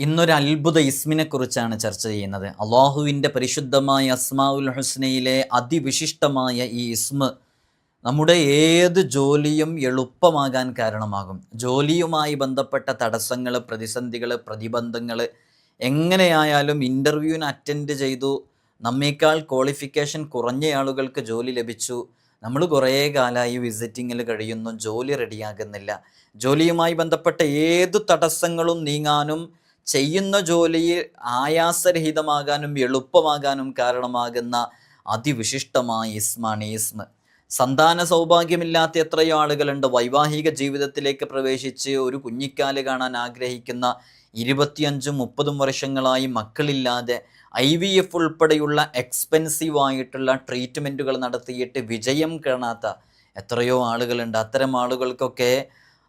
ഇന്നൊരു അത്ഭുത ഇസ്മിനെ കുറിച്ചാണ് ചർച്ച ചെയ്യുന്നത്. അള്ളാഹുവിന്റെ പരിശുദ്ധമായ അസ്മാഉൽ ഹുസ്നയിലെ അതിവിശിഷ്ടമായ ഈ ഇസ്മ നമ്മുടെ ഏത് ജോലിയും എളുപ്പമാകാൻ കാരണമാകും. ജോലിയുമായി ബന്ധപ്പെട്ട തടസ്സങ്ങൾ പ്രതിസന്ധികൾ പ്രതിബന്ധങ്ങൾ എങ്ങനെയായാലും ഇന്റർവ്യൂവിന് അറ്റൻഡ് ചെയ്തു. നമ്മേക്കാൾ ക്വാളിഫിക്കേഷൻ കുറഞ്ഞ ആളുകൾക്ക് ജോലി ലഭിച്ചു. നമ്മൾ കുറേ കാലമായി വിസിറ്റിങ്ങിൽ കഴിയുന്നു. ജോലി റെഡിയാകുന്നില്ല. ജോലിയുമായി ബന്ധപ്പെട്ട ഏത് തടസ്സങ്ങളും നീങ്ങാനും ചെയ്യുന്ന ജോലിയിൽ ആയാസരഹിതമാകാനും എളുപ്പമാകാനും കാരണമാകുന്ന അതിവിശിഷ്ടമായ ഇസ്മാണ് ഇസ്മ സന്താന സൗഭാഗ്യമില്ലാത്ത എത്രയോ ആളുകളുണ്ട്. വൈവാഹിക ജീവിതത്തിലേക്ക് പ്രവേശിച്ച് ഒരു കുഞ്ഞിക്കാൽ കാണാൻ ആഗ്രഹിക്കുന്ന ഇരുപത്തിയഞ്ചും മുപ്പതും വർഷങ്ങളായി മക്കളില്ലാതെ ഐ വി എഫ് ഉൾപ്പെടെയുള്ള എക്സ്പെൻസീവ് ആയിട്ടുള്ള ട്രീറ്റ്മെന്റുകൾ നടത്തിയിട്ട് വിജയം കാണാത്ത എത്രയോ ആളുകളുണ്ട്. അത്തരം ആളുകൾക്കൊക്കെ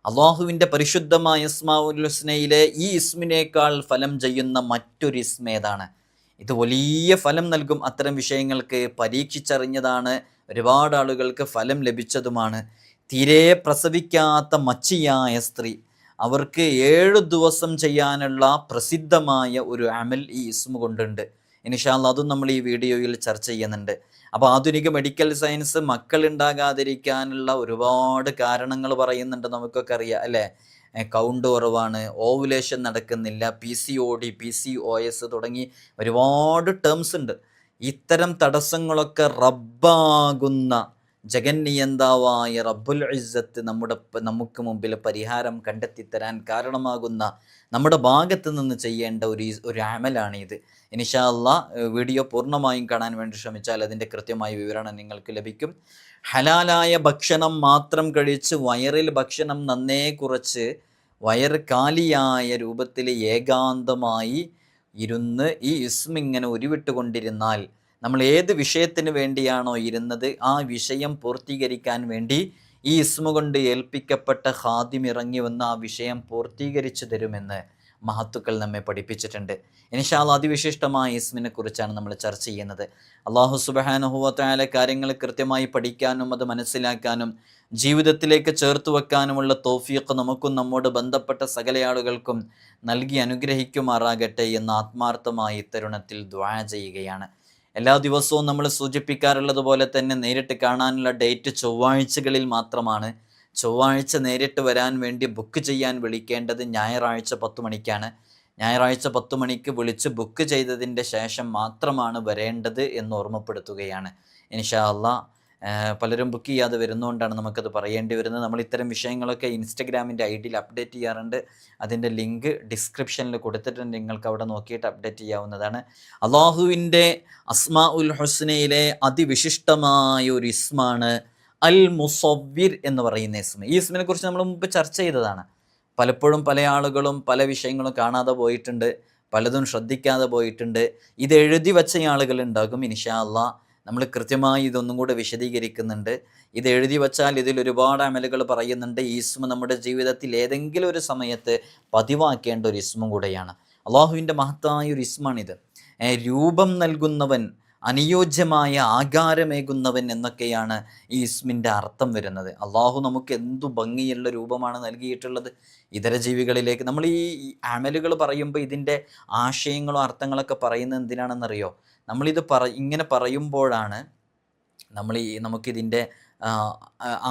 അള്ളാഹുവിന്റെ പരിശുദ്ധമായ ഇസ്മാഉൽ ഹുസ്നയിലെ ഈ ഇസ്മിനേക്കാൾ ഫലം ചെയ്യുന്ന മറ്റൊരു ഇസ്മേതാണ് ഇത് വലിയ ഫലം നൽകും അത്തരം വിഷയങ്ങൾക്ക് പരീക്ഷിച്ചറിഞ്ഞതാണ് ഒരുപാട് ആളുകൾക്ക് ഫലം ലഭിച്ചതുമാണ്. തീരെ പ്രസവിക്കാത്ത മച്ചിയായ സ്ത്രീ അവർക്ക് ഏഴ് ദിവസം ചെയ്യാനുള്ള പ്രസിദ്ധമായ ഒരു അമൽ ഈ ഇസ്മ കൊണ്ടുണ്ട്. ഇനിഷാല്ല അതും നമ്മൾ ഈ വീഡിയോയിൽ ചർച്ച ചെയ്യുന്നുണ്ട്. അപ്പോൾ ആധുനിക മെഡിക്കൽ സയൻസ് മക്കൾ ഉണ്ടാകാതിരിക്കാനുള്ള ഒരുപാട് കാരണങ്ങൾ പറയുന്നുണ്ട് നമുക്കൊക്കെ അറിയാം അല്ലേ? കൗണ്ട് കുറവാണ് ഓവുലേഷൻ നടക്കുന്നില്ല P C O D P C O S തുടങ്ങി ഒരുപാട് ടേംസ് ഉണ്ട്. ഇത്തരം തടസ്സങ്ങളൊക്കെ റബ്ബാകുന്ന ജഗന്നിയന്താവായ റബ്ബുൽ ഇസ്സത്ത് നമ്മുടെ നമുക്ക് മുമ്പിൽ പരിഹാരം കണ്ടെത്തി തരാൻ കാരണമാകുന്ന നമ്മുടെ ഭാഗത്ത് നിന്ന് ചെയ്യേണ്ട ഒരു ഒരു അമലാണ് ഇത് ഇനിഷാല്ല വീഡിയോ പൂർണമായും കാണാൻ വേണ്ടി ശ്രമിച്ചാൽ അതിന്റെ കൃത്യമായ വിവരണം നിങ്ങൾക്ക് ലഭിക്കും. ഹലാലായ ഭക്ഷണം മാത്രം കഴിച്ച് വയറിൽ ഭക്ഷണം നന്നേ കുറച്ച് വയർ കാലിയായ രൂപത്തിൽ ഏകാന്തമായി ഇരുന്ന് ഈ ഇസ്മിങ്ങനെ ഉരുവിട്ടുകൊണ്ടിരുന്നാൽ നമ്മൾ ഏത് വിഷയത്തിന് വേണ്ടിയാണോ ഇരുന്നത് ആ വിഷയം പൂർത്തീകരിക്കാൻ വേണ്ടി ഈ ഇസ്മു കൊണ്ട് ഏൽപ്പിക്കപ്പെട്ട ഹാദ്യം ഇറങ്ങി വന്ന് ആ വിഷയം പൂർത്തീകരിച്ചു തരുമെന്ന് മഹത്തുക്കൾ നമ്മെ പഠിപ്പിച്ചിട്ടുണ്ട്. ഇനിഷാൽ അതിവിശിഷ്ടമായ ഇസ്മിനെ കുറിച്ചാണ് നമ്മൾ ചർച്ച ചെയ്യുന്നത്. അള്ളാഹു സുബഹാനുഹുവത്തായ കാര്യങ്ങൾ കൃത്യമായി പഠിക്കാനും അത് മനസ്സിലാക്കാനും ജീവിതത്തിലേക്ക് ചേർത്ത് വെക്കാനുമുള്ള തോഫീഖ് നമുക്കും നമ്മോട് ബന്ധപ്പെട്ട സകല ആളുകൾക്കും നൽകി അനുഗ്രഹിക്കുമാറാകട്ടെ എന്ന് ആത്മാർത്ഥമായി ഇത്തരുണത്തിൽ ദ്വാ ചെയ്യുകയാണ്. എല്ലാ ദിവസവും നമ്മൾ സൂചിപ്പിക്കാറുള്ളത് പോലെ തന്നെ നേരിട്ട് കാണാനുള്ള ഡേറ്റ് ചൊവ്വാഴ്ചകളിൽ മാത്രമാണ്. ചൊവ്വാഴ്ച നേരിട്ട് വരാൻ വേണ്ടി ബുക്ക് ചെയ്യാൻ വിളിക്കേണ്ടത് ഞായറാഴ്ച പത്ത് മണിക്കാണ്. ഞായറാഴ്ച പത്ത് മണിക്ക് വിളിച്ച് ബുക്ക് ചെയ്തതിന്റെ ശേഷം മാത്രമാണ് വരേണ്ടത് എന്ന് ഓർമ്മപ്പെടുത്തുകയാണ്. ഇൻഷാ അള്ളാ ഏഹ് പലരും ബുക്ക് ചെയ്യാതെ വരുന്നതുകൊണ്ടാണ് നമുക്കത് പറയേണ്ടി വരുന്നത്. നമ്മൾ ഇത്തരം വിഷയങ്ങളൊക്കെ ഇൻസ്റ്റഗ്രാമിന്റെ ഐ ഡിയിൽ അപ്ഡേറ്റ് ചെയ്യാറുണ്ട്. അതിന്റെ ലിങ്ക് ഡിസ്ക്രിപ്ഷനിൽ കൊടുത്തിട്ടുണ്ട്. നിങ്ങൾക്ക് അവിടെ നോക്കിയിട്ട് അപ്ഡേറ്റ് ചെയ്യാവുന്നതാണ്. അള്ളാഹുവിന്റെ അസ്മാ ഉൽ ഹുസ്നയിലെ അതിവിശിഷ്ടമായ ഒരു ഇസ്മാണ് അൽ മുസവ്വിർ എന്ന് പറയുന്ന ഇസ്മ. ഈ ഇസ്മിനെ കുറിച്ച് നമ്മൾ മുമ്പ് ചർച്ച ചെയ്തതാണ്. പലപ്പോഴും പല ആളുകളും പല വിഷയങ്ങളും കാണാതെ പോയിട്ടുണ്ട്. പലതും ശ്രദ്ധിക്കാതെ പോയിട്ടുണ്ട്. ഇത് എഴുതി വച്ച ആളുകൾ ഉണ്ടാകും ഇൻഷാ അള്ളാ. നമ്മൾ കൃത്യമായി ഇതൊന്നും കൂടെ വിശദീകരിക്കുന്നുണ്ട്. ഇത് എഴുതി വച്ചാൽ ഇതിൽ ഒരുപാട് അമലുകൾ പറയുന്നുണ്ട്. ഈ ഇസ്മ നമ്മുടെ ജീവിതത്തിൽ ഏതെങ്കിലും ഒരു സമയത്ത് പതിവാക്കേണ്ട ഒരു ഇസ്മും കൂടെയാണ്. അള്ളാഹുവിന്റെ മഹത്തായ ഒരു ഇസ്മാണിത്. രൂപം നൽകുന്നവൻ അനുയോജ്യമായ ആകാരമേകുന്നവൻ എന്നൊക്കെയാണ് ഈ ഇസ്മിന്റെ അർത്ഥം വരുന്നത്. അള്ളാഹു നമുക്ക് എന്തു ഭംഗിയുള്ള രൂപമാണ് നൽകിയിട്ടുള്ളത്. ഇതര ജീവികളിലേക്ക് നമ്മൾ ഈ അമലുകൾ പറയുമ്പോൾ ഇതിന്റെ ആശയങ്ങളും അർത്ഥങ്ങളൊക്കെ പറയുന്നത് എന്തിനാണെന്നറിയോ? നമ്മളിത് പറ ഇങ്ങനെ പറയുമ്പോഴാണ് നമ്മൾ ഈ നമുക്കിതിന്റെ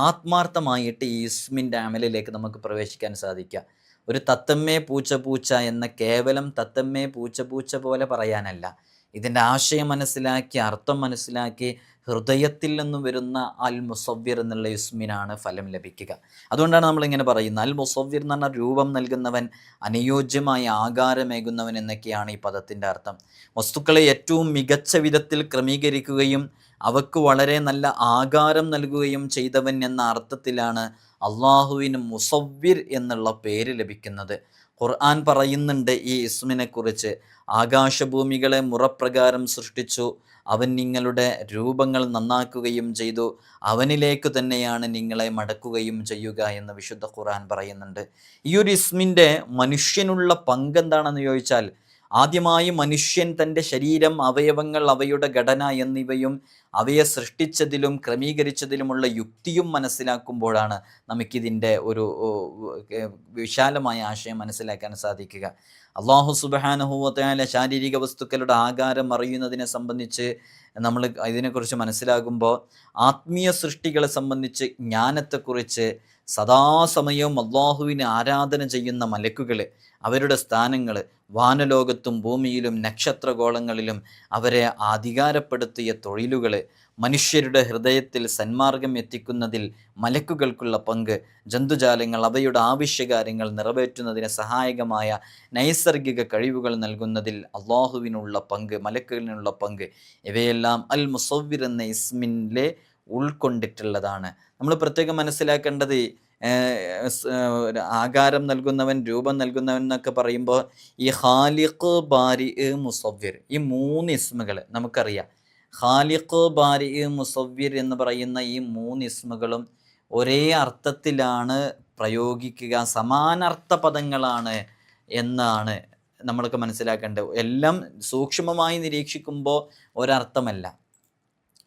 ആത്മാർത്ഥമായിട്ട് ഈ ഇസ്മിന്റെ അമലിലേക്ക് നമുക്ക് പ്രവേശിക്കാൻ സാധിക്കുക. ഒരു തത്തമ്മേ പൂച്ച പൂച്ച എന്ന കേവലം തത്തമ്മേ പൂച്ച പൂച്ച പോലെ പറയാനല്ല. ഇതിന്റെ ആശയം മനസ്സിലാക്കി അർത്ഥം മനസ്സിലാക്കി ഹൃദയത്തിൽ നിന്ന് വരുന്ന അൽ മുസവ്വിർ എന്നുള്ള ഇസ്മിനാണ് ഫലം ലഭിക്കുക. അതുകൊണ്ടാണ് നമ്മളിങ്ങനെ പറയുന്നത്. അൽ മുസവ്വിർ എന്ന് പറഞ്ഞാൽ രൂപം നൽകുന്നവൻ അനുയോജ്യമായ ആകാരമേകുന്നവൻ എന്നൊക്കെയാണ് ഈ പദത്തിന്റെ അർത്ഥം. വസ്തുക്കളെ ഏറ്റവും മികച്ച വിധത്തിൽ ക്രമീകരിക്കുകയും അവക്ക് വളരെ നല്ല ആകാരം നൽകുകയും ചെയ്തവൻ എന്ന അർത്ഥത്തിലാണ് അള്ളാഹുവിന് മുസവ്വിർ എന്നുള്ള പേര് ലഭിക്കുന്നത്. ഖുർആൻ പറയുന്നുണ്ട് ഈ ഇസ്മിനെ കുറിച്ച് ആകാശഭൂമികളെ മുറപ്രകാരം സൃഷ്ടിച്ചു. അവൻ നിങ്ങളുടെ രൂപങ്ങൾ നന്നാക്കുകയും ചെയ്തു. അവനിലേക്ക് തന്നെയാണ് നിങ്ങളെ മടക്കുകയും ചെയ്യുക എന്ന് വിശുദ്ധ ഖുർആൻ പറയുന്നുണ്ട്. ഈ ഒരു ഇസ്മിന്റെ മനുഷ്യനുള്ള പങ്കെന്താണെന്ന് ചോദിച്ചാൽ ആദ്യമായി മനുഷ്യൻ തന്റെ ശരീരം അവയവങ്ങൾ അവയുടെ ഘടന എന്നിവയും അവയെ സൃഷ്ടിച്ചതിലും ക്രമീകരിച്ചതിലുമുള്ള യുക്തിയും മനസ്സിലാക്കുമ്പോഴാണ് നമുക്കിതിന്റെ ഒരു വിശാലമായ ആശയം മനസ്സിലാക്കാൻ സാധിക്കുക. അള്ളാഹു സുബഹാനുഭവത്തായ ശാരീരിക വസ്തുക്കളുടെ ആകാരം അറിയുന്നതിനെ സംബന്ധിച്ച് നമ്മൾ ഇതിനെക്കുറിച്ച് മനസ്സിലാകുമ്പോൾ ആത്മീയ സൃഷ്ടികളെ സംബന്ധിച്ച് ജ്ഞാനത്തെക്കുറിച്ച് സദാസമയവും അള്ളാഹുവിനെ ആരാധന ചെയ്യുന്ന മലക്കുകൾ അവരുടെ സ്ഥാനങ്ങൾ വാനലോകത്തും ഭൂമിയിലും നക്ഷത്രഗോളങ്ങളിലും അവരെ അധികാരപ്പെടുത്തിയ തൊഴിലുകൾ മനുഷ്യരുടെ ഹൃദയത്തിൽ സന്മാർഗം എത്തിക്കുന്നതിൽ മലക്കുകൾക്കുള്ള പങ്ക് ജന്തുജാലങ്ങൾ അവയുടെ ആവശ്യകാര്യങ്ങൾ നിറവേറ്റുന്നതിന് സഹായകമായ നൈസർഗിക കഴിവുകൾ നൽകുന്നതിൽ അള്ളാഹുവിനുള്ള പങ്ക് മലക്കുകളിനുള്ള പങ്ക് ഇവയെല്ലാം അൽ മുസവ്വിർ എന്ന ഇസ്മിനിലെ ഉൾക്കൊണ്ടിട്ടുള്ളതാണ്. നമ്മൾ പ്രത്യേകം മനസ്സിലാക്കേണ്ടത് ആകാരം നൽകുന്നവൻ രൂപം നൽകുന്നവൻ എന്നൊക്കെ പറയുമ്പോൾ ഈ ഹാലിഖ് ബാരി മുസവ്വിർ ഈ മൂന്ന് ഇസ്മുകൾ നമുക്കറിയാം. ഖാലിഖ് ബാരി മുസവ്വിർ എന്ന് പറയുന്ന ഈ മൂന്ന് ഇസ്മുകളും ഒരേ അർത്ഥത്തിലാണ് പ്രയോഗിക്കുക സമാനർത്ഥ പദങ്ങളാണ് എന്നാണ് നമ്മൾക്ക് മനസ്സിലാക്കേണ്ടത്. എല്ലാം സൂക്ഷ്മമായി നിരീക്ഷിക്കുമ്പോൾ ഒരർത്ഥമല്ല.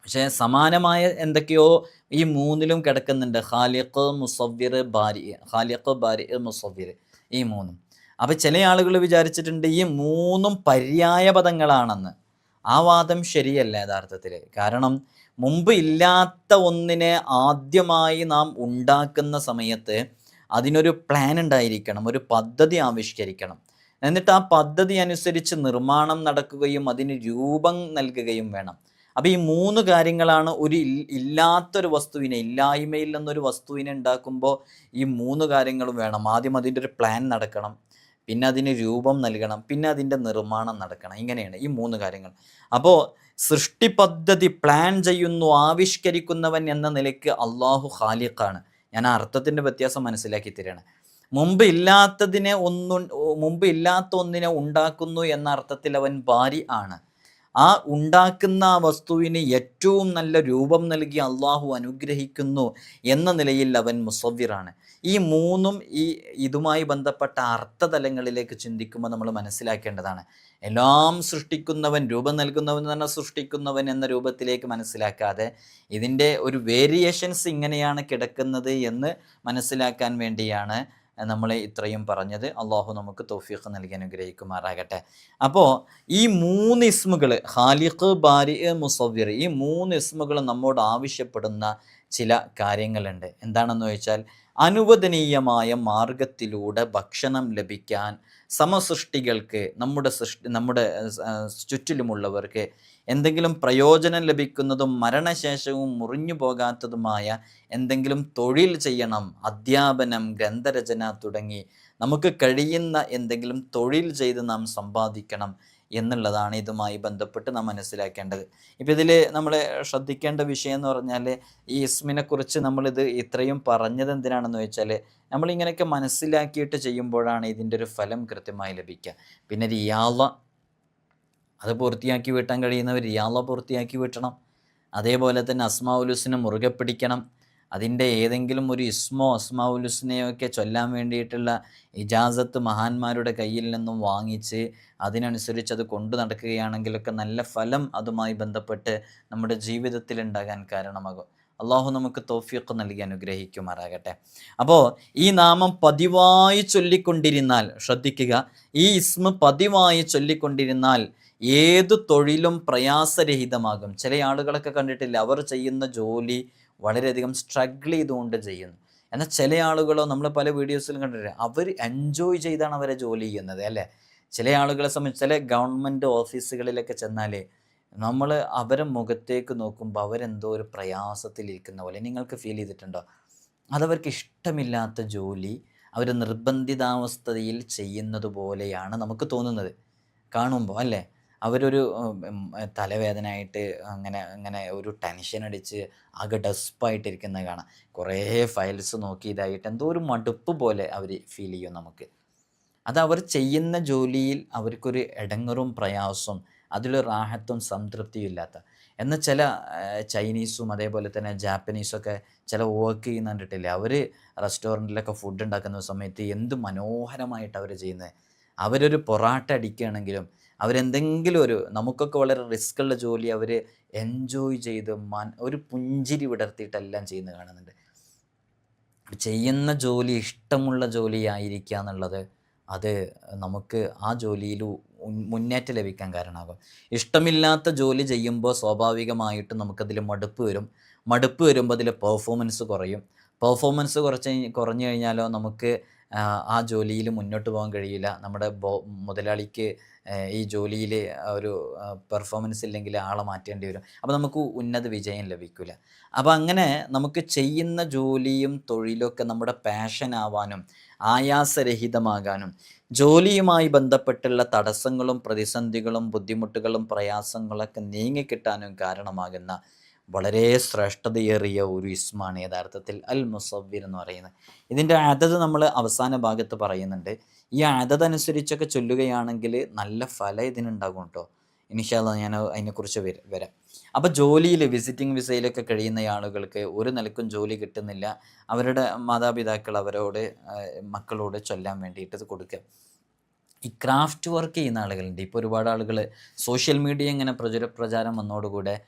പക്ഷേ സമാനമായ എന്തൊക്കെയോ ഈ മൂന്നിലും കിടക്കുന്നുണ്ട്. ഖാലിഖ് മുസവ്വിർ ബാരി ഖാലിഖ് ബാരി മുസവ്വിർ ഈ മൂന്നും. അപ്പോൾ ചില ആളുകൾ വിചാരിച്ചിട്ടുണ്ട് ഈ മൂന്നും പര്യായ പദങ്ങളാണെന്ന്. ആ വാദം ശരിയല്ല യഥാർത്ഥത്തിൽ കാരണം മുമ്പ് ഇല്ലാത്ത ഒന്നിനെ ആദ്യമായി നാം ഉണ്ടാക്കുന്ന സമയത്ത് അതിനൊരു പ്ലാൻ ഉണ്ടായിരിക്കണം ഒരു പദ്ധതി ആവിഷ്കരിക്കണം. എന്നിട്ട് ആ പദ്ധതി അനുസരിച്ച് നിർമ്മാണം നടക്കുകയും അതിന് രൂപം നൽകുകയും വേണം. അപ്പോൾ ഈ മൂന്ന് കാര്യങ്ങളാണ് ഒരു ഇല്ലാത്തൊരു വസ്തുവിനെ ഇല്ലായ്മയിൽ നിന്നൊരു വസ്തുവിനെ ഉണ്ടാക്കുമ്പോൾ ഈ മൂന്ന് കാര്യങ്ങളും വേണം. ആദ്യം അതിന്റെ ഒരു പ്ലാൻ നടക്കണം. പിന്നെ അതിന് രൂപം നൽകണം പിന്നെ അതിന്റെ നിർമ്മാണം നടക്കണം. ഇങ്ങനെയാണ് ഈ മൂന്ന് കാര്യങ്ങൾ. അപ്പോൾ സൃഷ്ടി പദ്ധതി പ്ലാൻ ചെയ്യുന്നു ആവിഷ്കരിക്കുന്നവൻ എന്ന നിലയ്ക്ക് അള്ളാഹു ഖാലിഖാണ്. ഞാൻ ആ അർത്ഥത്തിന്റെ വ്യത്യാസം മനസ്സിലാക്കി തരികയാണ്. മുമ്പ് ഇല്ലാത്തതിനെ ഒന്നും മുമ്പ് ഇല്ലാത്ത ഒന്നിനെ ഉണ്ടാക്കുന്നു എന്ന അർത്ഥത്തിൽ അവൻ ബാരി ആണ്. ആ ഉണ്ടാക്കുന്ന വസ്തുവിന് ഏറ്റവും നല്ല രൂപം നൽകി അള്ളാഹു അനുഗ്രഹിക്കുന്നു എന്ന നിലയിൽ അവൻ മുസവ്വിറാണ്. ഈ മൂന്നും ഈ ഇതുമായി ബന്ധപ്പെട്ട അർത്ഥതലങ്ങളിലേക്ക് ചിന്തിക്കുമ്പോൾ നമ്മൾ മനസ്സിലാക്കേണ്ടതാണ്. എല്ലാം സൃഷ്ടിക്കുന്നവൻ രൂപം നൽകുന്നവൻ തന്നെ സൃഷ്ടിക്കുന്നവൻ എന്ന രൂപത്തിലേക്ക് മനസ്സിലാക്കാതെ ഇതിന്റെ ഒരു വേരിയേഷൻസ് ഇങ്ങനെയാണ് കിടക്കുന്നത് എന്ന് മനസ്സിലാക്കാൻ വേണ്ടിയാണ് നമ്മൾ ഇത്രയും പറഞ്ഞത്. അള്ളാഹു നമുക്ക് തൗഫീഖ് നൽകി അനുഗ്രഹിക്കുമാറാകട്ടെ. അപ്പോൾ ഈ മൂന്ന് ഇസ്മുകൾ ഖാലിഖ് ബാരി മുസവ്വിർ ഈ മൂന്ന് ഇസ്മുകൾ നമ്മോട് ആവശ്യപ്പെടുന്ന ചില കാര്യങ്ങളുണ്ട്. എന്താണെന്ന് ചോദിച്ചാൽ അനുവദനീയമായ മാർഗത്തിലൂടെ ഭക്ഷണം ലഭിക്കാൻ സമസൃഷ്ടികൾക്ക് നമ്മുടെ സൃഷ്ടി നമ്മുടെ ചുറ്റിലുമുള്ളവർക്ക് എന്തെങ്കിലും പ്രയോജനം ലഭിക്കുന്നതും മരണശേഷവും മുറിഞ്ഞു പോകാത്തതുമായ എന്തെങ്കിലും തൊഴിൽ ചെയ്യണം അധ്യാപനം ഗ്രന്ഥരചന തുടങ്ങി നമുക്ക് കഴിയുന്ന എന്തെങ്കിലും തൊഴിൽ ചെയ്ത് നാം സമ്പാദിക്കണം എന്നുള്ളതാണ് ഇതുമായി ബന്ധപ്പെട്ട് നാം മനസ്സിലാക്കേണ്ടത്. ഇപ്പം ഇതിൽ നമ്മൾ ശ്രദ്ധിക്കേണ്ട വിഷയം എന്ന് പറഞ്ഞാൽ ഈ ഇസ്മിനെ കുറിച്ച് നമ്മളിത് ഇത്രയും പറഞ്ഞത് എന്തിനാണെന്ന് വെച്ചാൽ നമ്മളിങ്ങനെയൊക്കെ മനസ്സിലാക്കിയിട്ട് ചെയ്യുമ്പോഴാണ് ഇതിന്റെ ഒരു ഫലം കൃത്യമായി ലഭിക്കുക. പിന്നെ റിയാള അത് പൂർത്തിയാക്കി വീട്ടാൻ കഴിയുന്നവർ റിയാള പൂർത്തിയാക്കി വീട്ടണം. അതേപോലെ തന്നെ അസ്മാവുലുസിനെ മുറുകെ പിടിക്കണം. അതിന്റെ ഏതെങ്കിലും ഒരു ഇസ്മോ അസ്മാവുലുസിനെയൊക്കെ ചൊല്ലാൻ വേണ്ടിയിട്ടുള്ള ഇജാസത്ത് മഹാന്മാരുടെ കയ്യിൽ നിന്നും വാങ്ങിച്ച് അതിനനുസരിച്ച് അത് കൊണ്ടു നടക്കുകയാണെങ്കിലൊക്കെ നല്ല ഫലം അതുമായി ബന്ധപ്പെട്ട് നമ്മുടെ ജീവിതത്തിൽ ഉണ്ടാകാൻ കാരണമാകും. അള്ളാഹു നമുക്ക് തോഫിയൊക്കെ നൽകി അനുഗ്രഹിക്കുമാറാകട്ടെ. അപ്പോൾ ഈ നാമം പതിവായി ചൊല്ലിക്കൊണ്ടിരുന്നാൽ ശ്രദ്ധിക്കുക ഈ ഇസ്മ പതിവായി ചൊല്ലിക്കൊണ്ടിരുന്നാൽ ഏത് തൊഴിലും പ്രയാസരഹിതമാകും. ചില ആളുകളൊക്കെ കണ്ടിട്ടില്ല അവർ ചെയ്യുന്ന ജോലി വളരെയധികം സ്ട്രഗിൾ ചെയ്തുകൊണ്ട് ചെയ്യുന്നു. എന്നാൽ ചില ആളുകളോ നമ്മൾ പല വീഡിയോസിലും കണ്ടിട്ടില്ല അവർ എൻജോയ് ചെയ്താണ് അവരെ ജോലി ചെയ്യുന്നത് അല്ലേ? ചില ആളുകളെ സംബന്ധിച്ച് ചില ഗവൺമെന്റ് ഓഫീസുകളിലൊക്കെ ചെന്നാൽ നമ്മൾ അവരെ മുഖത്തേക്ക് നോക്കുമ്പോൾ അവരെന്തോ ഒരു പ്രയാസത്തിലിരിക്കുന്ന പോലെ നിങ്ങൾക്ക് ഫീൽ ചെയ്തിട്ടുണ്ടോ? അതവർക്ക് ഇഷ്ടമില്ലാത്ത ജോലി അവർ നിർബന്ധിതാവസ്ഥയിൽ ചെയ്യുന്നത് പോലെയാണ് നമുക്ക് തോന്നുന്നത്. കാണുമ്പോൾ അല്ലേ? അവരൊരു തലവേദനയായിട്ട് അങ്ങനെ അങ്ങനെ ഒരു ടെൻഷൻ അടിച്ച് ആകെ ഡസ്പായിട്ടിരിക്കുന്നത് കാണാം. കുറേ ഫയൽസ് നോക്കി ഇതായിട്ട് എന്തോ ഒരു മടുപ്പ് പോലെ അവർ ഫീൽ ചെയ്യും നമുക്ക്. അത് അവർ ചെയ്യുന്ന ജോലിയിൽ അവർക്കൊരു ഇടങ്ങറും പ്രയാസവും അതിലൊരു റാഹത്തും സംതൃപ്തിയും ഇല്ലാത്ത. എന്നാൽ ചില ചൈനീസും അതേപോലെ തന്നെ ജാപ്പനീസൊക്കെ ചില വർക്ക് ചെയ്യുന്ന കണ്ടിട്ടില്ലേ? അവർ റെസ്റ്റോറന്റിലൊക്കെ ഫുഡ് ഉണ്ടാക്കുന്ന സമയത്ത് എന്ത് മനോഹരമായിട്ട് അവർ ചെയ്യുന്നത്. അവരൊരു പൊറാട്ട അടിക്കുകയാണെങ്കിലും അവരെന്തെങ്കിലും ഒരു നമുക്കൊക്കെ വളരെ റിസ്ക് ഉള്ള ജോലി അവർ എൻജോയ് ചെയ്ത് മൻ ഒരു പുഞ്ചിരി വിടർത്തിയിട്ടെല്ലാം ചെയ്യുന്നത് കാണുന്നുണ്ട്. ചെയ്യുന്ന ജോലി ഇഷ്ടമുള്ള ജോലിയായിരിക്കുക എന്നുള്ളത് അത് നമുക്ക് ആ ജോലിയിൽ മുന്നേറ്റം ലഭിക്കാൻ കാരണമാകും. ഇഷ്ടമില്ലാത്ത ജോലി ചെയ്യുമ്പോൾ സ്വാഭാവികമായിട്ടും നമുക്കതിൽ മടുപ്പ് വരും. മടുപ്പ് വരുമ്പോൾ അതിൽ പെർഫോമൻസ് കുറയും. പെർഫോമൻസ് കുറച്ച് കുറഞ്ഞു കഴിഞ്ഞാലോ നമുക്ക് ആ, ജോലിയിൽ മുന്നോട്ട് പോകാൻ കഴിയില്ല. നമ്മുടെ ബോ മുതലാളിക്ക് ഈ ജോലിയിൽ ഒരു പെർഫോമൻസ് ഇല്ലെങ്കിൽ ആളെ മാറ്റേണ്ടി വരും. അപ്പോൾ നമുക്ക് ഉന്നത വിജയം ലഭിക്കില്ല അപ്പോൾ അങ്ങനെ നമുക്ക് ചെയ്യുന്ന ജോലിയും തൊഴിലൊക്കെ നമ്മുടെ പാഷൻ ആവാനും ആയാസരഹിതമാകാനും ജോലിയുമായി ബന്ധപ്പെട്ടുള്ള തടസ്സങ്ങളും പ്രതിസന്ധികളും ബുദ്ധിമുട്ടുകളും പ്രയാസങ്ങളൊക്കെ നീങ്ങിക്കിട്ടാനും കാരണമാകുന്ന വളരെ ശ്രേഷ്ഠതയേറിയ ഒരു ഇസ്മാണ് യഥാർത്ഥത്തിൽ അൽ മുസവ്വിർ എന്ന് പറയുന്നത്. ഇതിന്റെ അതത് നമ്മൾ അവസാന ഭാഗത്ത് പറയുന്നുണ്ട്. ഈ അതത് അനുസരിച്ചൊക്കെ ചൊല്ലുകയാണെങ്കിൽ നല്ല ഫലം ഇതിനുണ്ടാകും കേട്ടോ. ഇനിഷാല്ല ഞാൻ അതിനെക്കുറിച്ച് വര അപ്പോൾ ജോലിയിൽ വിസിറ്റിംഗ് വിസയിലൊക്കെ കഴിയുന്ന ആളുകൾക്ക് ഒരു നിലക്കും ജോലി കിട്ടുന്നില്ല. അവരുടെ മാതാപിതാക്കൾ അവരോട് മക്കളോട് ചൊല്ലാൻ വേണ്ടിയിട്ട് ഇത് കൊടുക്കുക. ഈ ക്രാഫ്റ്റ് വർക്ക് ചെയ്യുന്ന ആളുകളുണ്ട്. ഇപ്പോൾ ഒരുപാട് ആളുകൾ സോഷ്യൽ മീഡിയ ഇങ്ങനെ പ്രചുര പ്രചാരം വന്നതോടുകൂടെ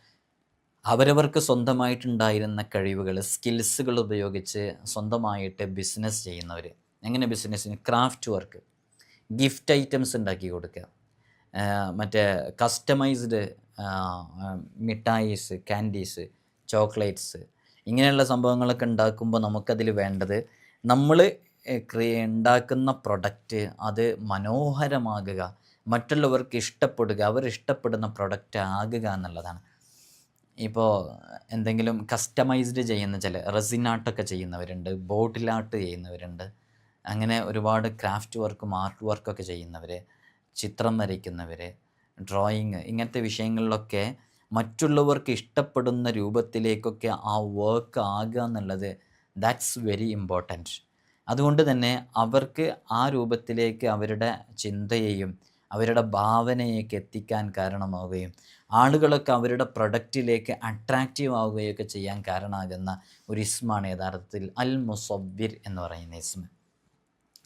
അവരവർക്ക് സ്വന്തമായിട്ടുണ്ടായിരുന്ന കഴിവുകൾ സ്കിൽസുകൾ ഉപയോഗിച്ച് സ്വന്തമായിട്ട് ബിസിനസ് ചെയ്യുന്നവർ എങ്ങനെ ബിസിനസ്സിന് ക്രാഫ്റ്റ് വർക്ക് ഗിഫ്റ്റ് ഐറ്റംസ് ഉണ്ടാക്കി കൊടുക്കുക. മറ്റേ കസ്റ്റമൈസ്ഡ് മിഠായിസ് ക്യാൻഡീസ് ചോക്ലേറ്റ്സ് ഇങ്ങനെയുള്ള സംഭവങ്ങളൊക്കെ ഉണ്ടാക്കുമ്പോൾ നമുക്കതിൽ വേണ്ടത് നമ്മൾ ഉണ്ടാക്കുന്ന പ്രൊഡക്റ്റ് അത് മനോഹരമാകുക. മറ്റുള്ളവർക്ക് ഇഷ്ടപ്പെടുക. അവർ ഇഷ്ടപ്പെടുന്ന പ്രൊഡക്റ്റ് ആകുക എന്നുള്ളതാണ്. ഇപ്പോൾ എന്തെങ്കിലും കസ്റ്റമൈസ്ഡ് ചെയ്യുന്ന ചില റെസിൻ ആർട്ടൊക്കെ ചെയ്യുന്നവരുണ്ട് ബോട്ടിൽ ആർട്ട് ചെയ്യുന്നവരുണ്ട് അങ്ങനെ ഒരുപാട് ക്രാഫ്റ്റ് വർക്കും ആർട്ട് വർക്കൊക്കെ ചെയ്യുന്നവർ ചിത്രം വരയ്ക്കുന്നവർ ഡ്രോയിങ് ഇങ്ങനത്തെ വിഷയങ്ങളിലൊക്കെ മറ്റുള്ളവർക്ക് ഇഷ്ടപ്പെടുന്ന രൂപത്തിലേക്കൊക്കെ ആ വർക്ക് ആകുക എന്നുള്ളത് ദാറ്റ്സ് വെരി ഇമ്പോർട്ടന്റ് അതുകൊണ്ട് തന്നെ അവർക്ക് ആ രൂപത്തിലേക്ക് അവരുടെ ചിന്തയെയും അവരുടെ ഭാവനയൊക്കെ എത്തിക്കാൻ കാരണമാവുകയും ആളുകളൊക്കെ അവരുടെ പ്രൊഡക്റ്റിലേക്ക് അട്രാക്റ്റീവ് ആവുകയൊക്കെ ചെയ്യാൻ കാരണമാകുന്ന ഒരു ഇസ്മാണ് യഥാർത്ഥത്തിൽ അൽ മുസബ്ബിർ എന്ന് പറയുന്ന ഇസ്മ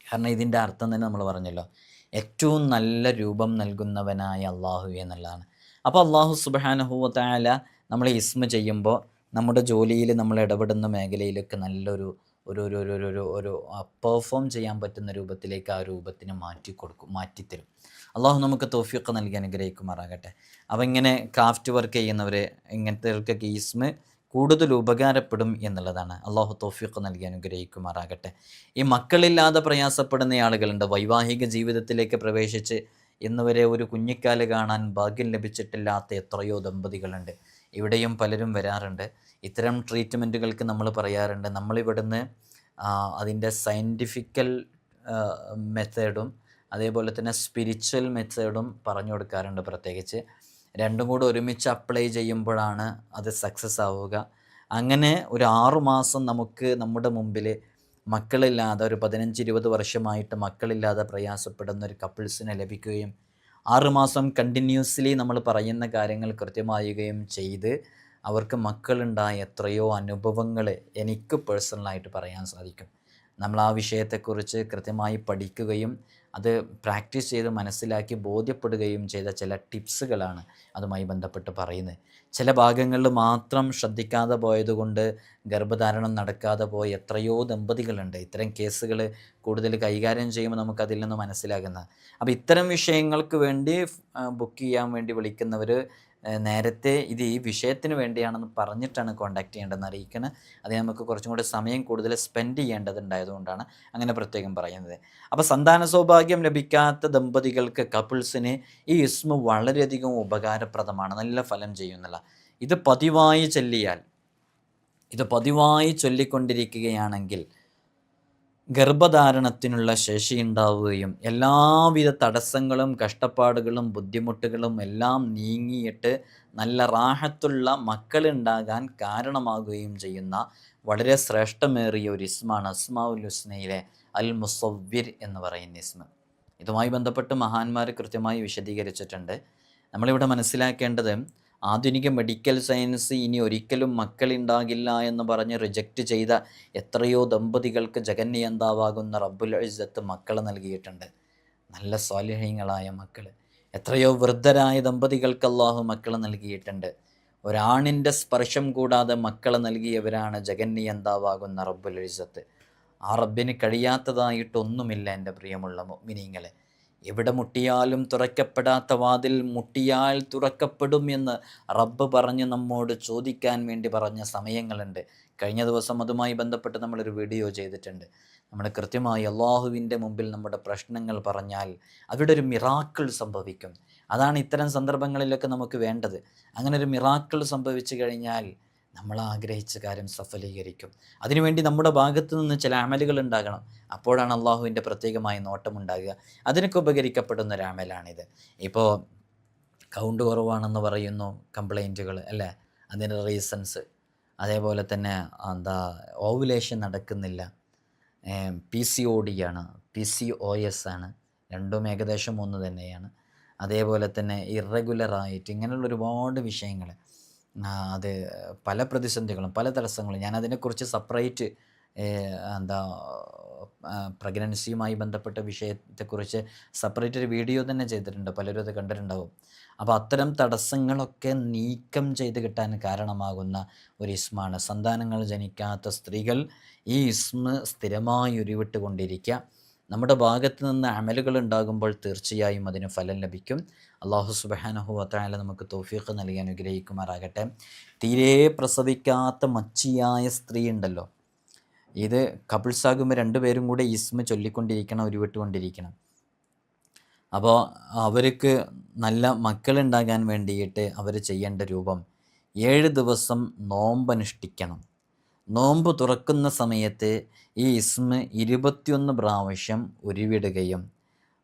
കാരണം ഇതിന്റെ അർത്ഥം തന്നെ നമ്മൾ പറഞ്ഞല്ലോ ഏറ്റവും നല്ല രൂപം നൽകുന്നവനായ അള്ളാഹു എന്നുള്ളതാണ്. അപ്പോൾ അള്ളാഹു സുബാനഹുവത്തായാല നമ്മൾ ഇസ്മ ചെയ്യുമ്പോൾ നമ്മുടെ ജോലിയിൽ നമ്മൾ ഇടപെടുന്ന മേഖലയിലൊക്കെ നല്ലൊരു ഒരു ഒരു ഒരു ഒരു ഒരു പെർഫോം ചെയ്യാൻ പറ്റുന്ന രൂപത്തിലേക്ക് ആ രൂപത്തിന് മാറ്റി കൊടുക്കും മാറ്റിത്തരും. അള്ളാഹു നമുക്ക് തോഫിയൊക്കെ നൽകി അനുഗ്രഹിക്കുമാറാകട്ടെ. അവ ഇങ്ങനെ ക്രാഫ്റ്റ് വർക്ക് ചെയ്യുന്നവർ ഇങ്ങനത്തെവർക്കൊക്കെ ഈസ്മ കൂടുതൽ ഉപകാരപ്പെടും എന്നുള്ളതാണ്. അള്ളാഹു തോഫിയൊക്കെ നൽകി അനുഗ്രഹിക്കുമാറാകട്ടെ. ഈ മക്കളില്ലാതെ പ്രയാസപ്പെടുന്ന ആളുകളുണ്ട്. വൈവാഹിക ജീവിതത്തിലേക്ക് പ്രവേശിച്ച് ഇന്നുവരെ ഒരു കുഞ്ഞിക്കാൽ കാണാൻ ഭാഗ്യം ലഭിച്ചിട്ടില്ലാത്ത എത്രയോ ദമ്പതികളുണ്ട്. ഇവിടെയും പലരും വരാറുണ്ട്. ഇത്തരം ട്രീറ്റ്മെന്റുകൾക്ക് നമ്മൾ പറയാറുണ്ട്. നമ്മളിവിടുന്ന് അതിന്റെ സയന്റിഫിക്കൽ മെത്തേഡും അതേപോലെ തന്നെ സ്പിരിച്വൽ മെത്തേഡും പറഞ്ഞു കൊടുക്കാറുണ്ട് പ്രത്യേകിച്ച്. രണ്ടും കൂടെ ഒരുമിച്ച് അപ്ലൈ ചെയ്യുമ്പോഴാണ് അത് സക്സസ് ആവുക. അങ്ങനെ ഒരു ആറുമാസം നമുക്ക് നമ്മുടെ മുമ്പിൽ മക്കളില്ലാതെ ഒരു പതിനഞ്ച് ഇരുപത് വർഷമായിട്ട് മക്കളില്ലാതെ പ്രയാസപ്പെടുന്ന ഒരു കപ്പിൾസിനെ ലഭിക്കുകയും ആറുമാസം കണ്ടിന്യൂസ്ലി നമ്മൾ പറയുന്ന കാര്യങ്ങൾ കൃത്യമായുകയും ചെയ്ത് അവർക്ക് മക്കളുണ്ടായ എത്രയോ അനുഭവങ്ങൾ എനിക്ക് പേഴ്സണലായിട്ട് പറയാൻ സാധിക്കും. നമ്മൾ ആ വിഷയത്തെക്കുറിച്ച് കൃത്യമായി പഠിക്കുകയും അത് പ്രാക്ടീസ് ചെയ്ത് മനസ്സിലാക്കി ബോധ്യപ്പെടുകയും ചെയ്ത ചില ടിപ്സുകളാണ് അതുമായി ബന്ധപ്പെട്ട് പറയുന്നത്. ചില ഭാഗങ്ങളിൽ മാത്രം ശ്രദ്ധിക്കാതെ പോയതുകൊണ്ട് ഗർഭധാരണം നടക്കാതെ പോയ എത്രയോ ദമ്പതികളുണ്ട്. ഇത്തരം കേസുകൾ കൂടുതൽ കൈകാര്യം ചെയ്യുമ്പോൾ നമുക്കതിൽ നിന്ന് മനസ്സിലാകുന്നത് അപ്പോൾ ഇത്തരം വിഷയങ്ങൾക്ക് വേണ്ടി ബുക്ക് ചെയ്യാൻ വേണ്ടി വിളിക്കുന്നവർ നേരത്തെ ഇത് ഈ വിഷയത്തിന് വേണ്ടിയാണെന്ന് പറഞ്ഞിട്ടാണ് കോൺടാക്ട് ചെയ്യേണ്ടതെന്ന് അറിയിക്കുന്നത് അത് നമുക്ക് കുറച്ചും കൂടി സമയം കൂടുതൽ സ്പെൻഡ് ചെയ്യേണ്ടതുണ്ടായതുകൊണ്ടാണ് അങ്ങനെ പ്രത്യേകം പറയുന്നത്. അപ്പോൾ സന്താന സൗഭാഗ്യം ലഭിക്കാത്ത ദമ്പതികൾക്ക് കപ്പിൾസിന് ഈ ഇസ്മ വളരെയധികം ഉപകാരപ്രദമാണ്. നല്ല ഫലം ചെയ്യുന്നില്ല. ഇത് പതിവായി ചൊല്ലിയാൽ ഇത് പതിവായി ചൊല്ലിക്കൊണ്ടിരിക്കുകയാണെങ്കിൽ ഗർഭധാരണത്തിനുള്ള ശേഷി ഉണ്ടാവുകയും എല്ലാവിധ തടസ്സങ്ങളും കഷ്ടപ്പാടുകളും ബുദ്ധിമുട്ടുകളും എല്ലാം നീങ്ങിയിട്ട് നല്ല റാഹത്തുള്ള മക്കളുണ്ടാകാൻ കാരണമാകുകയും ചെയ്യുന്ന വളരെ ശ്രേഷ്ഠമേറിയ ഒരു ഇസ്മാണ് അസ്മാഉൽ ഹുസ്നയിലെ അൽ മുസവ്വിർ എന്ന് പറയുന്ന ഇസ്മ. ഇതുമായി ബന്ധപ്പെട്ട് മഹാന്മാർ കൃത്യമായി വിശദീകരിച്ചിട്ടുണ്ട്. നമ്മളിവിടെ മനസ്സിലാക്കേണ്ടത് ആധുനിക മെഡിക്കൽ സയൻസ് ഇനി ഒരിക്കലും മക്കളുണ്ടാകില്ല എന്ന് പറഞ്ഞ് റിജക്റ്റ് ചെയ്ത എത്രയോ ദമ്പതികൾക്ക് ജഗന്നിയന്താവാകുന്ന റബ്ബുൽ ഇസ്സത്ത് മക്കളെ നൽകിയിട്ടുണ്ട്. നല്ല സ്വാലിഹ്യങ്ങളായ മക്കൾ എത്രയോ വൃദ്ധരായ ദമ്പതികൾക്ക് അള്ളാഹു മക്കളെ നൽകിയിട്ടുണ്ട്. ഒരാണിന്റെ സ്പർശം കൂടാതെ മക്കളെ നൽകിയവരാണ് ജഗന്നിയന്താവാകുന്ന റബ്ബുൽ ഇസ്സത്ത്. ആ റബ്ബിന് കഴിയാത്തതായിട്ടൊന്നുമില്ല എന്റെ പ്രിയമുള്ള മിനിങ്ങളെ എവിടെ മുട്ടിയാലും തുറക്കപ്പെടാത്ത വാതിൽ മുട്ടിയാൽ തുറക്കപ്പെടും എന്ന് റബ്ബ് പറഞ്ഞ് നമ്മോട് ചോദിക്കാൻ വേണ്ടി പറഞ്ഞ സമയങ്ങളുണ്ട്. കഴിഞ്ഞ ദിവസം അതുമായി ബന്ധപ്പെട്ട് നമ്മളൊരു വീഡിയോ ചെയ്തിട്ടുണ്ട്. നമ്മൾ കൃത്യമായി അള്ളാഹുവിന്റെ മുമ്പിൽ നമ്മുടെ പ്രശ്നങ്ങൾ പറഞ്ഞാൽ അവിടെ ഒരു മിറാക്കിൾ സംഭവിക്കും. അതാണ് ഇത്തരം സന്ദർഭങ്ങളിലൊക്കെ നമുക്ക് വേണ്ടത്. അങ്ങനെ ഒരു മിറാക്കിൾ സംഭവിച്ചു കഴിഞ്ഞാൽ നമ്മൾ ആഗ്രഹിച്ച കാര്യം സഫലീകരിക്കും. അതിനുവേണ്ടി നമ്മുടെ ഭാഗത്തു നിന്ന് ചില അമലുകൾ ഉണ്ടാകണം. അപ്പോഴാണ് അള്ളാഹുവിന്റെ പ്രത്യേകമായ നോട്ടം ഉണ്ടാകുക അതിനൊക്കെ ഉപകരിക്കപ്പെടുന്ന ഒരു അമലാണിത്. ഇപ്പോൾ കൗണ്ട് കുറവാണെന്ന് പറയുന്നു കംപ്ലൈന്റുകൾ അല്ലേ? അതിന്റെ റീസൺസ്. അതേപോലെ തന്നെ എന്താ ഓവുലേഷൻ നടക്കുന്നില്ല. പി സി ഒ ഡി ആണ്. പി സി ഒ എസ് ആണ്. രണ്ടും ഏകദേശം ഒന്ന് തന്നെയാണ്. അതേപോലെ തന്നെ ഇറഗുലറായിട്ട് ഇങ്ങനെയുള്ള ഒരുപാട് വിഷയങ്ങൾ. അത് പല പ്രതിസന്ധികളും പല തടസ്സങ്ങളും. ഞാൻ അതിനെക്കുറിച്ച് സെപ്പറേറ്റ് എന്താ പ്രഗ്നൻസിയുമായി ബന്ധപ്പെട്ട വിഷയത്തെക്കുറിച്ച് സെപ്പറേറ്റ് ഒരു വീഡിയോ തന്നെ ചെയ്തിട്ടുണ്ട്. പലരും അത് കണ്ടിട്ടുണ്ടാവും. അപ്പോൾ അത്തരം തടസ്സങ്ങളൊക്കെ നീക്കം ചെയ്ത് കിട്ടാൻ കാരണമാകുന്ന ഒരു ഇസ്മാണ് സന്താനങ്ങൾ ജനിക്കാത്ത സ്ത്രീകൾ ഈ ഇസ്മ സ്ഥിരമായി ഉരുവിട്ട് ഉരുവിട്ടുകൊണ്ടിരിക്കുക. നമ്മുടെ ഭാഗത്ത് നിന്ന് അമലുകൾ ഉണ്ടാകുമ്പോൾ തീർച്ചയായും അതിന് ഫലം ലഭിക്കും. അള്ളാഹു സുബാനഹു അത്തായാലും നമുക്ക് തോഫീഖ് നൽകി അനുഗ്രഹിക്കുമാറാകട്ടെ. തീരെ പ്രസവിക്കാത്ത മച്ചിയായ സ്ത്രീ ഉണ്ടല്ലോ. ഇത് കപിൾസാകുമ്പോൾ രണ്ടുപേരും കൂടെ ഇസ്മ ചൊല്ലിക്കൊണ്ടിരിക്കണം ഉരുവിട്ടുകൊണ്ടിരിക്കണം. അപ്പോൾ അവർക്ക് നല്ല മക്കളുണ്ടാകാൻ വേണ്ടിയിട്ട് അവർ ചെയ്യേണ്ട രൂപം ഏഴ് ദിവസം നോമ്പനുഷ്ഠിക്കണം. നോമ്പ് തുറക്കുന്ന സമയത്ത് ഈ ഇസ്മ ഇരുപത്തിയൊന്ന് പ്രാവശ്യം ഉരുവിടുകയും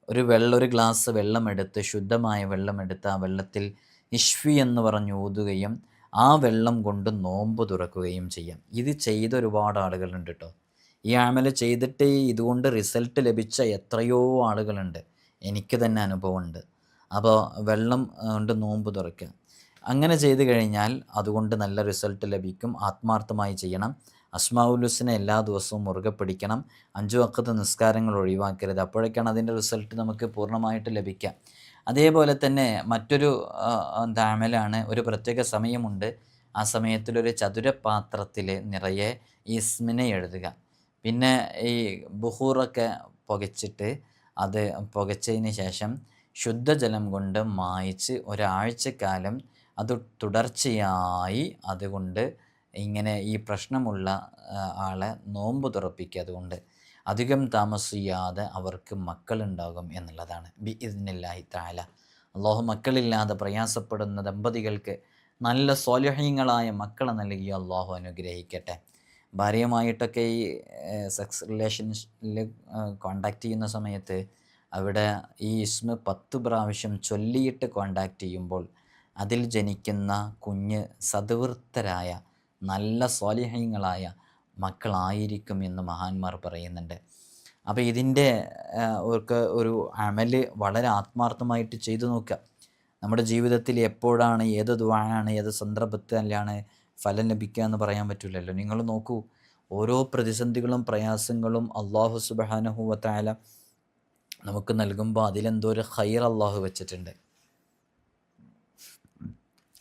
ഒരു വെള്ള ഒരു ഗ്ലാസ് വെള്ളമെടുത്ത് ശുദ്ധമായ വെള്ളമെടുത്ത് ആ വെള്ളത്തിൽ ഇഷ്വി എന്ന് പറഞ്ഞ് ഊതുകയും ആ വെള്ളം കൊണ്ട് നോമ്പ് തുറക്കുകയും ചെയ്യാം. ഇത് ചെയ്ത ഒരുപാട് ആളുകളുണ്ട് കേട്ടോ ഈ ആമല ചെയ്തിട്ട് ഇതുകൊണ്ട് റിസൾട്ട് ലഭിച്ച എത്രയോ ആളുകളുണ്ട്. എനിക്ക് തന്നെ അനുഭവമുണ്ട്. അപ്പോൾ വെള്ളം കൊണ്ട് നോമ്പ് തുറക്കുക. അങ്ങനെ ചെയ്തു കഴിഞ്ഞാൽ അതുകൊണ്ട് നല്ല റിസൾട്ട് ലഭിക്കും. ആത്മാർത്ഥമായി ചെയ്യണം. അസ്മാവുലുസിനെ എല്ലാ ദിവസവും മുറുകെ പിടിക്കണം. അഞ്ചു വക്കത്ത് നിസ്കാരങ്ങൾ ഒഴിവാക്കരുത്. അപ്പോഴേക്കാണ് അതിന്റെ റിസൾട്ട് നമുക്ക് പൂർണമായിട്ട് ലഭിക്കുക. അതേപോലെ തന്നെ മറ്റൊരു ദാമലാണ് ഒരു പ്രത്യേക സമയമുണ്ട്. ആ സമയത്തിലൊരു ചതുരപാത്രത്തിൽ നിറയെ ഇസ്മിനെ എഴുതുക. പിന്നെ ഈ ബുഹൂറൊക്കെ പുകച്ചിട്ട് അത് പുകച്ചതിന് ശേഷം ശുദ്ധജലം കൊണ്ട് മായിച്ച് ഒരാഴ്ചക്കാലം അത് തുടർച്ചയായി അതുകൊണ്ട് ഇങ്ങനെ ഈ പ്രശ്നമുള്ള ആളെ നോമ്പ് തുറപ്പിക്കുക അതുകൊണ്ട് അധികം താമസിയാതെ അവർക്ക് മക്കളുണ്ടാകും എന്നുള്ളതാണ്. ബി ഇതിനില്ലാഹി താല അള്ളാഹു മക്കളില്ലാതെ പ്രയാസപ്പെടുന്ന ദമ്പതികൾക്ക് നല്ല സ്വാലഹ്യങ്ങളായ മക്കളെ നൽകി അള്ളാഹു അനുഗ്രഹിക്കട്ടെ. ഭാര്യയുമായിട്ടൊക്കെ ഈ സെക്സ് റിലേഷൻഷിൽ കോണ്ടാക്ട് ചെയ്യുന്ന സമയത്ത് അവിടെ ഈ ഇസ്മ പത്ത് പ്രാവശ്യം ചൊല്ലിയിട്ട് കോണ്ടാക്ട് ചെയ്യുമ്പോൾ അതിൽ ജനിക്കുന്ന കുഞ്ഞ് സദ്വൃത്തരായ നല്ല സ്വാലിഹ്യങ്ങളായ മക്കളായിരിക്കും എന്ന് മഹാന്മാർ പറയുന്നുണ്ട്. അപ്പോൾ ഇതിന്റെ അവർക്ക് ഒരു അമൽ വളരെ ആത്മാർത്ഥമായിട്ട് ചെയ്തു നോക്കുക. നമ്മുടെ ജീവിതത്തിൽ എപ്പോഴാണ് ഏത് ദ്വാനാണ് ഏത് സന്ദർഭത്തിലാണ് ഫലം ലഭിക്കുക എന്ന് പറയാൻ പറ്റില്ലല്ലോ. നിങ്ങൾ നോക്കൂ ഓരോ പ്രതിസന്ധികളും പ്രയാസങ്ങളും അള്ളാഹു സുബാനഹുവത്തായാല നമുക്ക് നൽകുമ്പോൾ അതിലെന്തോ ഒരു ഹൈർ അള്ളാഹു വെച്ചിട്ടുണ്ട്.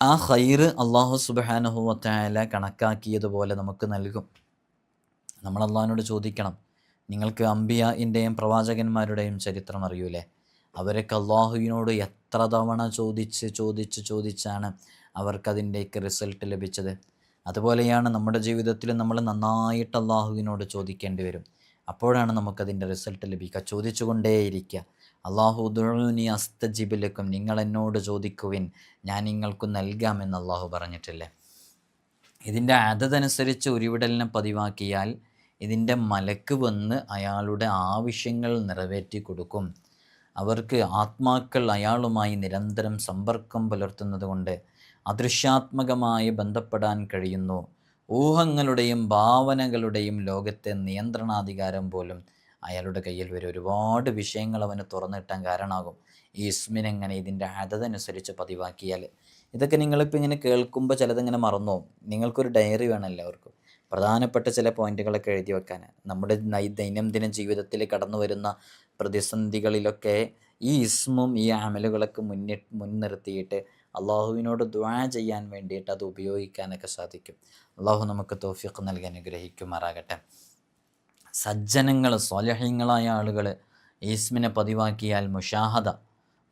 ആ ഹൈർ അള്ളാഹു സുബാനഹുവത്തായാല കണക്കാക്കിയതുപോലെ നമുക്ക് നൽകും. നമ്മൾ അള്ളാഹിനോട് ചോദിക്കണം നിങ്ങൾക്ക് അമ്പിയാന്റെയും പ്രവാചകന്മാരുടെയും ചരിത്രം അറിയൂലേ? അവരൊക്കെ അള്ളാഹുവിനോട് എത്ര തവണ ചോദിച്ച് ചോദിച്ച് ചോദിച്ചാണ് അവർക്കതിന്റെയൊക്കെ റിസൾട്ട് ലഭിച്ചത്. അതുപോലെയാണ് നമ്മുടെ ജീവിതത്തിൽ നമ്മൾ നന്നായിട്ട് അള്ളാഹുവിനോട് ചോദിക്കേണ്ടി വരും. അപ്പോഴാണ് നമുക്കതിന്റെ റിസൾട്ട് ലഭിക്കുക. ചോദിച്ചുകൊണ്ടേയിരിക്കുക. അള്ളാഹു ദുഴൂനി അസ്തജിബിലക്കും നിങ്ങൾ എന്നോട് ചോദിക്കുവിൻ ഞാൻ നിങ്ങൾക്ക് നൽകാമെന്ന് അള്ളാഹു പറഞ്ഞിട്ടില്ലേ? ഇതിന്റെ അതതനുസരിച്ച് ഉരുവിടലിനെ പതിവാക്കിയാൽ ഇതിന്റെ മലക്ക് വന്ന് അയാളുടെ ആവശ്യങ്ങൾ നിറവേറ്റി കൊടുക്കും. അവർക്ക് ആത്മാക്കൾ അയാളുമായി നിരന്തരം സമ്പർക്കം പുലർത്തുന്നത് കൊണ്ട് അദൃശ്യാത്മകമായി ബന്ധപ്പെടാൻ കഴിയുന്നു. ഊഹങ്ങളുടെയും ഭാവനകളുടെയും ലോകത്തെ നിയന്ത്രണാധികാരം പോലും അയാളുടെ കയ്യിൽ വരും ഒരുപാട് വിഷയങ്ങൾ അവന് തുറന്നിട്ടാൻ കാരണമാകും. ഈ ഇസ്മിനെങ്ങനെ ഇതിന്റെ അതതനുസരിച്ച് പതിവാക്കിയാൽ. ഇതൊക്കെ നിങ്ങളിപ്പോൾ ഇങ്ങനെ കേൾക്കുമ്പോൾ ചിലതിങ്ങനെ മറന്നു നിങ്ങൾക്കൊരു ഡയറി വേണം എല്ലാവർക്കും. പ്രധാനപ്പെട്ട ചില പോയിന്റുകളൊക്കെ എഴുതി വെക്കാൻ. നമ്മുടെ ദൈനംദിന ജീവിതത്തിൽ കടന്നു വരുന്ന പ്രതിസന്ധികളിലൊക്കെ ഈ ഇസ്മും ഈ അമലുകളൊക്കെ മുന്നി മുൻനിർത്തിയിട്ട് അള്ളാഹുവിനോട് ദ്വാ ചെയ്യാൻ വേണ്ടിയിട്ട് അത് ഉപയോഗിക്കാനൊക്കെ സാധിക്കും. അള്ളാഹു നമുക്ക് തോഫിക്ക് നൽകി അനുഗ്രഹിക്കുമാറാകട്ടെ. സജ്ജനങ്ങൾ സ്വലഹ്യങ്ങളായ ആളുകൾ ഈസ്മിനെ പതിവാക്കിയാൽ മുഷാഹദ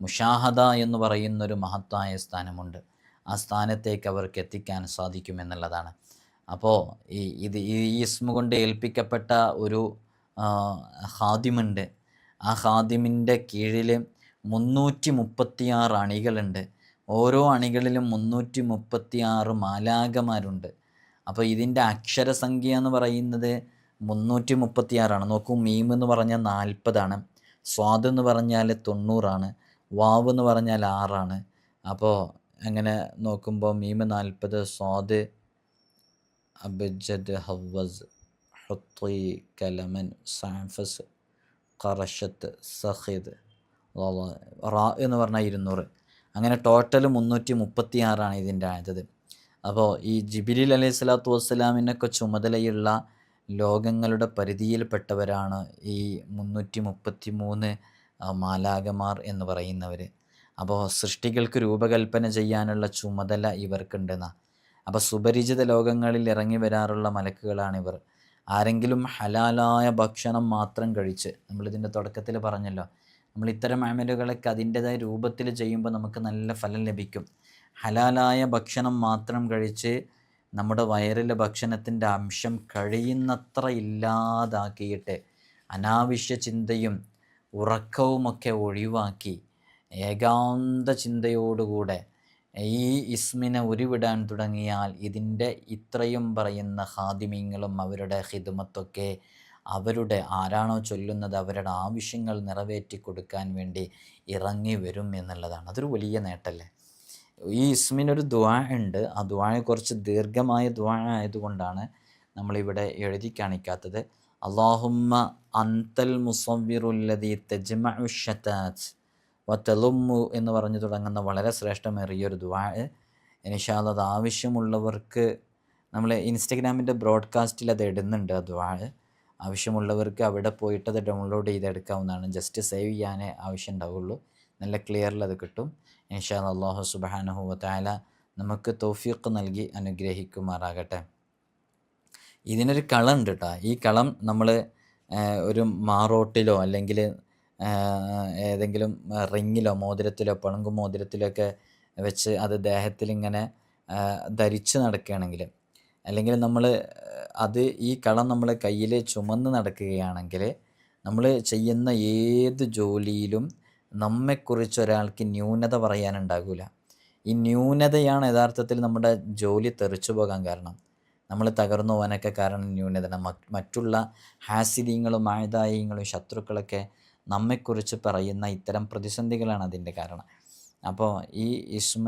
മുഷാഹദ എന്ന് പറയുന്നൊരു മഹത്തായ സ്ഥാനമുണ്ട്. ആ സ്ഥാനത്തേക്ക് അവർക്ക് എത്തിക്കാൻ സാധിക്കുമെന്നുള്ളതാണ് അപ്പോൾ ഈ ഇത് ഈ ഈസ്മ കൊണ്ട് ഏൽപ്പിക്കപ്പെട്ട ഒരു ഹാദിമുണ്ട്. ആ ഹാദിമിന്റെ കീഴിൽ മുന്നൂറ്റി മുപ്പത്തിയാറ് അണികളുണ്ട്. ഓരോ അണികളിലും മുന്നൂറ്റി മുപ്പത്തിയാറ് മാലാകമാരുണ്ട് അപ്പോൾ ഇതിന്റെ അക്ഷരസംഖ്യ എന്ന് പറയുന്നത് മുന്നൂറ്റി മുപ്പത്തിയാറാണ് നോക്കൂ മീം എന്ന് പറഞ്ഞാൽ നാൽപ്പതാണ്. സ്വാദ് എന്ന് പറഞ്ഞാൽ തൊണ്ണൂറാണ്. വാവ് എന്ന് പറഞ്ഞാൽ ആറാണ്. അപ്പോൾ അങ്ങനെ നോക്കുമ്പോൾ മീം നാൽപ്പത് സ്വാദ് അബജദ് ഹവസ് ഹുത്തി കലമൻ സാഫസ് കറഷത്ത് സഹിദ് റാ എന്ന് പറഞ്ഞാൽ ഇരുന്നൂറ്. അങ്ങനെ ടോട്ടൽ മുന്നൂറ്റി മുപ്പത്തി ആറാണ് ഇതിന്റെ ആയത്. അപ്പോൾ ഈ ജിബിലിൽ അലൈഹി സ്വലാത്തു വസ്സലാമിനൊക്കെ ചുമതലയുള്ള ലോകങ്ങളുടെ പരിധിയിൽപ്പെട്ടവരാണ് ഈ മുന്നൂറ്റി മുപ്പത്തി മൂന്ന് മാലാകമാർ എന്ന് പറയുന്നവർ അപ്പോൾ സൃഷ്ടികൾക്ക് രൂപകൽപ്പന ചെയ്യാനുള്ള ചുമതല ഇവർക്കുണ്ടെന്ന. അപ്പോൾ സുപരിചിത ലോകങ്ങളിൽ ഇറങ്ങി വരാറുള്ള മലക്കുകളാണിവർ. ആരെങ്കിലും ഹലാലായ ഭക്ഷണം മാത്രം കഴിച്ച് നമ്മളിതിന്റെ തുടക്കത്തിൽ പറഞ്ഞല്ലോ നമ്മൾ ഇത്തരം അമലുകളൊക്കെ അതിന്റെതായ രൂപത്തിൽ ചെയ്യുമ്പോൾ നമുക്ക് നല്ല ഫലം ലഭിക്കും. ഹലാലായ ഭക്ഷണം മാത്രം കഴിച്ച് നമ്മുടെ വയറിലെ ഭക്ഷണത്തിന്റെ അംശം കഴിയുന്നത്ര ഇല്ലാതാക്കിയിട്ട് അനാവശ്യ ചിന്തയും ഉറക്കവുമൊക്കെ ഒഴിവാക്കി ഏകാന്ത ചിന്തയോടുകൂടെ ഈ ഇസ്മിനെ ഉരുവിടാൻ തുടങ്ങിയാൽ ഇതിന്റെ ഇത്രയും പറയുന്ന ഹാദിമീങ്ങളും അവരുടെ ഹിതുമത്തൊക്കെ അവരുടെ ആരാണോ ചൊല്ലുന്നത് അവരുടെ ആവശ്യങ്ങൾ നിറവേറ്റി കൊടുക്കാൻ വേണ്ടി ഇറങ്ങി വരും എന്നുള്ളതാണ്. അതൊരു വലിയ നേട്ടമല്ലേ? ഈ ഇസ്മിനൊരു ദ്വാ ഉണ്ട്. ആ ദ്വായ കുറച്ച് ദീർഘമായ ദ്വാ ആയതുകൊണ്ടാണ് നമ്മളിവിടെ എഴുതി കാണിക്കാത്തത്. അള്ളാഹുമ്മ അന്തൽ മുസവിറുല്ലതി തെജ്മഉ ഷതാത്ത് വത്തലുമ്മു എന്ന് പറഞ്ഞു തുടങ്ങുന്ന വളരെ ശ്രേഷ്ഠമേറിയൊരു ദ്വാ ഇനിഷാൽ അത് ആവശ്യമുള്ളവർക്ക് നമ്മൾ ഇൻസ്റ്റഗ്രാമിന്റെ ബ്രോഡ്കാസ്റ്റിൽ അത് ഇടുന്നുണ്ട് ആ ദ്വാ ആവശ്യമുള്ളവർക്ക് അവിടെ പോയിട്ട് അത് ഡൗൺലോഡ് ചെയ്തെടുക്കാവുന്നതാണ്. ജസ്റ്റ് സേവ് ചെയ്യാനേ ആവശ്യം ഉണ്ടാവുള്ളൂ. നല്ല ക്ലിയറിൽ അത് കിട്ടും. ഇൻഷാ അള്ളാഹു സുബാനഹു വത്താല നമുക്ക് തൗഫീഖ് നൽകി അനുഗ്രഹിക്കുമാറാകട്ടെ. ഇതിനൊരു കളം ഉണ്ട് കേട്ടോ ഈ കളം നമ്മൾ ഒരു മാറോട്ടിലോ അല്ലെങ്കിൽ ഏതെങ്കിലും റിങ്ങിലോ മോതിരത്തിലോ പണങ്കു മോതിരത്തിലോ ഒക്കെ വെച്ച് അത് ദേഹത്തിൽ ഇങ്ങനെ ധരിച്ച് നടക്കുകയാണെങ്കിൽ അല്ലെങ്കിൽ നമ്മൾ അത് ഈ കളം നമ്മൾ കയ്യിൽ ചുമന്ന് നടക്കുകയാണെങ്കിൽ നമ്മൾ ചെയ്യുന്ന ഏത് ജോലിയിലും നമ്മെക്കുറിച്ച് ഒരാൾക്ക് ന്യൂനത പറയാനുണ്ടാകില്ല ഈ ന്യൂനതയാണ് യഥാർത്ഥത്തിൽ നമ്മുടെ ജോലി തെറിച്ചു പോകാൻ കാരണം. നമ്മൾ തകർന്നു പോകാനൊക്കെ കാരണം ന്യൂനത മറ്റുള്ള ഹാസിദീങ്ങളും ആയുധായങ്ങളും ശത്രുക്കളൊക്കെ നമ്മെക്കുറിച്ച് പറയുന്ന ഇത്തരം പ്രതിസന്ധികളാണ് അതിന്റെ കാരണം. അപ്പോൾ ഈ ഇസ്മ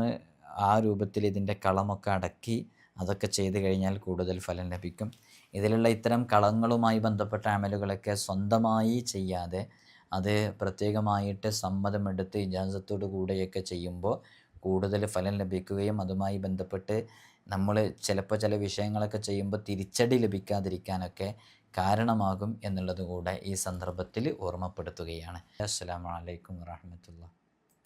ആ രൂപത്തിൽ ഇതിന്റെ കളമൊക്കെ അടക്കി അതൊക്കെ ചെയ്തു കഴിഞ്ഞാൽ കൂടുതൽ ഫലം ലഭിക്കും. ഇതിലുള്ള ഇത്തരം കളങ്ങളുമായി ബന്ധപ്പെട്ട അമലുകളൊക്കെ സ്വന്തമായി ചെയ്യാതെ അത് പ്രത്യേകമായിട്ട് സമ്മതമെടുത്ത് ഇജാസത്തോടു കൂടെയൊക്കെ ചെയ്യുമ്പോൾ കൂടുതൽ ഫലം ലഭിക്കുകയും അതുമായി ബന്ധപ്പെട്ട് നമ്മൾ ചിലപ്പോൾ ചില വിഷയങ്ങളൊക്കെ ചെയ്യുമ്പോൾ തിരിച്ചടി ലഭിക്കാതിരിക്കാനൊക്കെ കാരണമാകും എന്നുള്ളത് കൂടെ ഈ സന്ദർഭത്തിൽ ഓർമ്മപ്പെടുത്തുകയാണ്. അസ്സാം വലൈക്കും വറഹമത്തുള്ള